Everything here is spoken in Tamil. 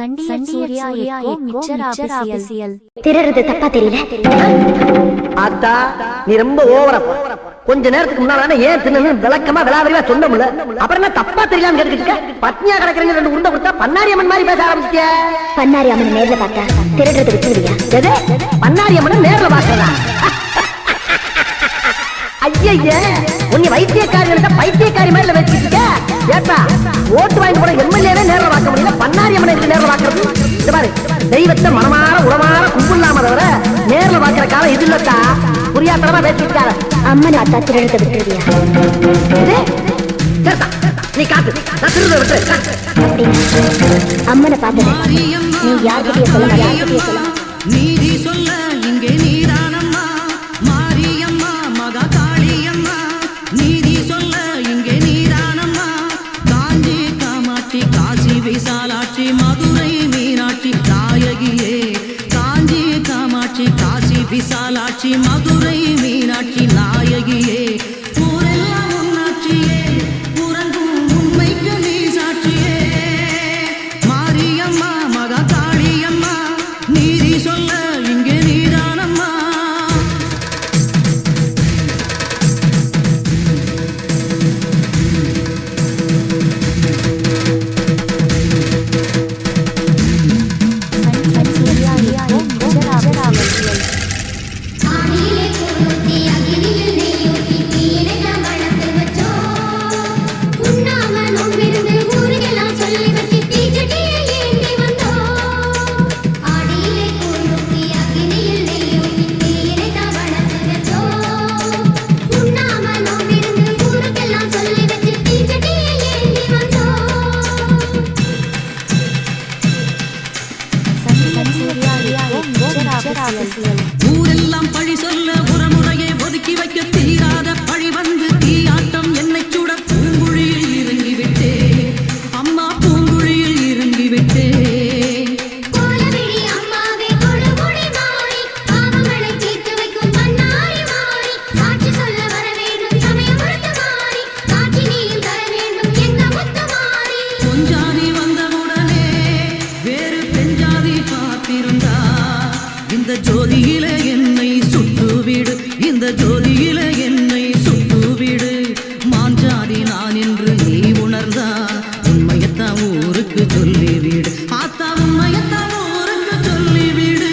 சண்டி சூர்யா எக்கோ மிக்சர் ஆபிசியல் திருடுறது தப்பா தெரியல ஆத்தா நீ ரொம்ப ஓவரா போ. கொஞ்ச நேரத்துக்கு முன்னால ஏன் தின்னு விளக்கமா விளாவரியா சொல்ல முடியல. அப்புறம் என்ன தப்பா தெரியலாம்னு கேட்டுக்கிட்டு? பட்னியா கிடக்குறீங்க ரெண்டு உருண்டை கொடுத்தா பண்ணாரி அம்மன் மாதிரி பேச ஆரம்பிச்சிய பண்ணாரி அம்மன் நேர்ல பார்த்தா திருடுறது விட்டுருவியா எது? பண்ணாரி அம்மன் நேர்ல பாக்குறதா ஐயய்ய உன்னை வைத்தியக்காரி பைத்தியக்காரி மாதிரி இருக்க? ஏப்பா ஓட்டு வாங்கிட்டு போன எம்எல்ஏவே பண்ணாரி அம்மனை நேர்ல பாக்குறது இந்த பாரு. தெய்வத்தை மனமாற உளமாற கும்பிடலாம தவிர நேர்ல பாக்குற காலம் இது இல்லத்தா. புரியாத்தனமா பேசிட்டு இருக்காத அம்மன் பார்த்தா திருடுறது விட்டுருவியா? இது? நீ காத்து நான் திரும்ப விட்டு அப்படின்னா அம்மனை பார்த்தது. நீ யார்கிட்டயே சொல்ல யார்கிட்டயே சொல்ல விசாலாட்சி மதுரை மீனாட்சி தாயகியே காஞ்சி காமாட்சி காசி விசாலாட்சி மதுரை ஊரெல்லாம் பழி சொல்ல உரமுறையை ஒதுக்கி வைக்க தீராத பழி வந்து தீயாட்டம். என்னை சுட பூங்குழியில் இறங்கி விட்டே. அம்மா பூங்குழியில் இறங்கி விட்டே. ஜோதியில என்னை சுட்டுவிடு இந்த ஜோதியில என்னை சுட்டுவிடு மாஞ்சாதி நான் என்று நீ உணர்ந்தா உண்மையத்தான் ஊருக்கு சொல்லிவிடு ஆத்தா உண்மையத்தான் ஊருக்கு சொல்லிவிடு